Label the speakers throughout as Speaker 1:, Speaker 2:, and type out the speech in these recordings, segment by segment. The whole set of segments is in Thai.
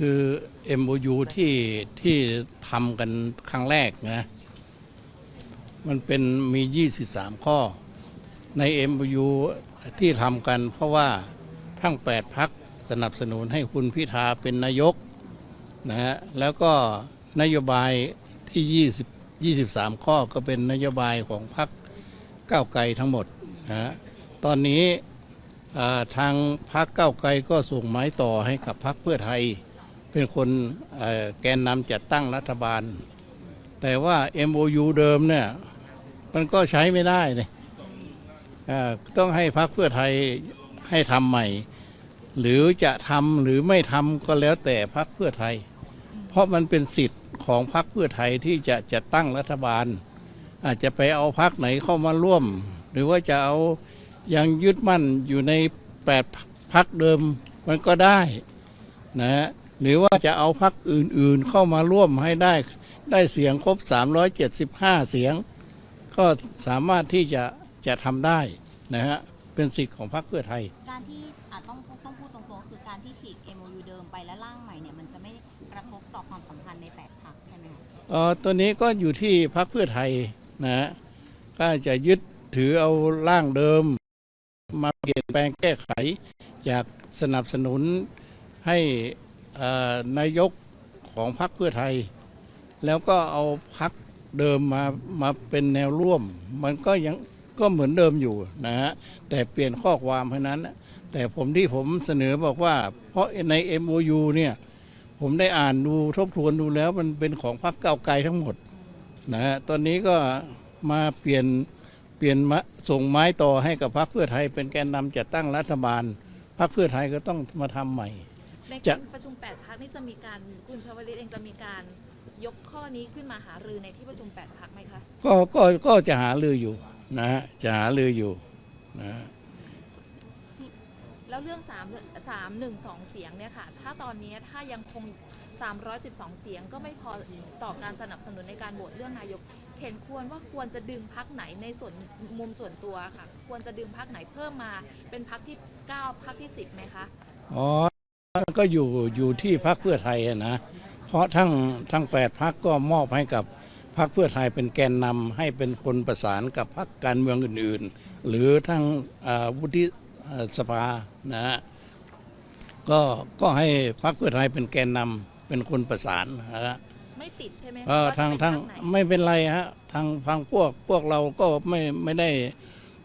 Speaker 1: คือ MOU ที่ที่ทำกันครั้งแรกนะ มันเป็นมี 23 ข้อ ใน MOU ที่ทำกันเพราะว่าทั้ง 8 พักสนับสนุนให้คุณพิธาเป็นนายกนะฮะแล้วก็นโยบายที่ 20 23 ข้อก็เป็นนโยบายของพักก้าวไกลทั้งหมดนะฮะตอนนี้ทางพักก้าวไกลก็ส่งไม้ต่อให้กับพักเพื่อไทย เป็นคนแกนนำจัดตั้งรัฐบาล แต่ว่า MOU เดิมเนี่ยมันก็ใช้ไม่ได้เลยต้องให้พักเพื่อไทยให้ทำใหม่ หรือจะทำหรือไม่ทำก็แล้วแต่พักเพื่อไทย เพราะมันเป็นสิทธิ์ของพักเพื่อไทยที่จะจะตั้งรัฐบาล อาจจะไปเอาพักไหนเข้ามาร่วม หรือว่าจะเอายังยึดมั่นอยู่ในแปดพักเดิมมันก็ได้นะฮะ หรือว่าจะเอาพักอื่นๆเข้ามาร่วมให้ได้ได้เสียงครบ 375 เสียง ก็สามารถที่จะจะทำได้นะฮะเป็นสิทธิ์ของพรรคเพื่อไทย
Speaker 2: การที่อาจต้องต้องพูดตรงๆคือการที่ฉีก MOU เดิมไปและร่างใหม่เนี่ยมันจะไม่กระทบต่อความสัมพันธ์ในแปดพักใช่ไหมคะ
Speaker 1: เอ่อตัวนี้ก็อยู่ที่พรรคเพื่อไทยนะฮะก็จะยึดถือเอาร่างเดิม มาเปลี่ยนแปลงแก้ไข อยากสนับสนุนให้เอ่อ นายกของพรรคเพื่อไทย แล้วก็เอาพรรคเดิมมามาเป็นแนวร่วม มันก็ยังก็เหมือนเดิมอยู่นะฮะแต่เปลี่ยนข้อความเท่านั้น แต่ผมที่ผมเสนอบอกว่า เพราะใน MOU เนี่ยผมได้อ่านดูทบทวนดูแล้วมันเป็นของพรรคเก้าไกลทั้งหมดนะฮะตอนนี้ก็มาเปลี่ยนเปลี่ยนมาส่งไม้ต่อให้กับพรรคเพื่อไทยเป็นแกนนำจัดตั้งรัฐบาลพรรคเพื่อไทยก็ต้องมาทำใหม่
Speaker 3: ใน
Speaker 1: จะ
Speaker 3: การประชุม8พักนี่จะมีการคุณชวลิตเองจะมีการยกข้อนี้ขึ้นมาหารือในที่ประชุม8พักไหมคะ
Speaker 1: ก็ก็ก็จะหาลืออยู่นะฮะจะหาลืออยู่นะฮะ
Speaker 3: แล้วเรื่อง3 3 1 2 เสียงเนี่ยค่ะ ถ้าตอนนี้ถ้ายังคง 312 เสียงก็ไม่พอต่อการสนับสนุนในการโหวตเรื่องนายก เห็นควรว่าควรจะดึงพักไหนในส่วนมุมส่วนตัวค่ะ ควรจะดึงพักไหนเพิ่มมาเป็นพักที่ 9 พักที่ 10ไหมคะ
Speaker 1: อ๋อ ก็อยู่อยู่ที่พรรคเพื่อไทยอะนะ เพราะทั้งทั้งแปดพรรคก็มอบให้กับพรรคเพื่อไทยเป็นแกนนำให้เป็นคนประสานกับพรรคการเมืองอื่น ๆ หรือทั้งอ่าวุฒิอ่าสภานะฮะก็ก็ให้พรรคเพื่อไทยเป็นแกนนำเป็นคนประสานนะฮะ
Speaker 3: ไม่ติดใช่ไหมคะ
Speaker 1: เออ
Speaker 3: ว่าจะ
Speaker 1: ทาง
Speaker 3: เป็น
Speaker 1: ทาง
Speaker 3: พรรคไหน
Speaker 1: ไม่เป็นไรฮะทางทางพวกพวกเราก็ไม่ไม่ได้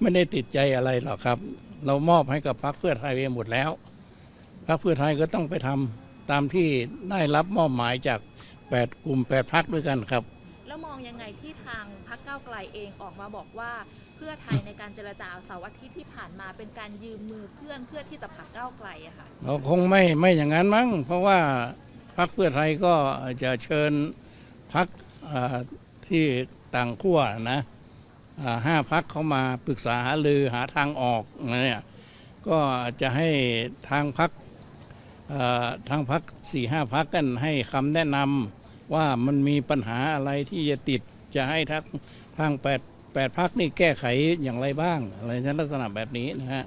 Speaker 1: ไม่ได้ติดใจอะไรหรอกครับ เรามอบให้กับพรรคเพื่อไทยไปหมดแล้ว พรรคเพื่อไทยก็ต้องไปทำตามที่ได้รับมอบหมายจากแปดกลุ่มแปดพรรคด้วยกันครับ
Speaker 3: แล้วมองยังไงที่ทางพรรคก้าวไกลเองออกมาบอกว่า เพื่อไทยในการเจรจาเสาร์อาทิตย์ที่ผ่านมาเป็นการยืมมือเพื่อนเพื่อที่จะผลักก้าวไกลอะค่ะ
Speaker 1: เราคงไม่ไม่อย่างนั้นมั้งเพราะว่าพรรคเพื่อไทยก็จะเชิญพรรคอ่าที่ต่างขั้วนะอ่าห้าพรรคเขามาปรึกษาหารือหาทางออกเนี่ยก็จะให้ทางพรรคอ่า ทางพักสี่ห้าพักกันให้คำแนะนำว่ามันมีปัญหาอะไรที่จะติดจะให้ทักทางแปดแปดพักนี่แก้ไขอย่างไรบ้าง อะไรในลักษณะแบบนี้นะฮะ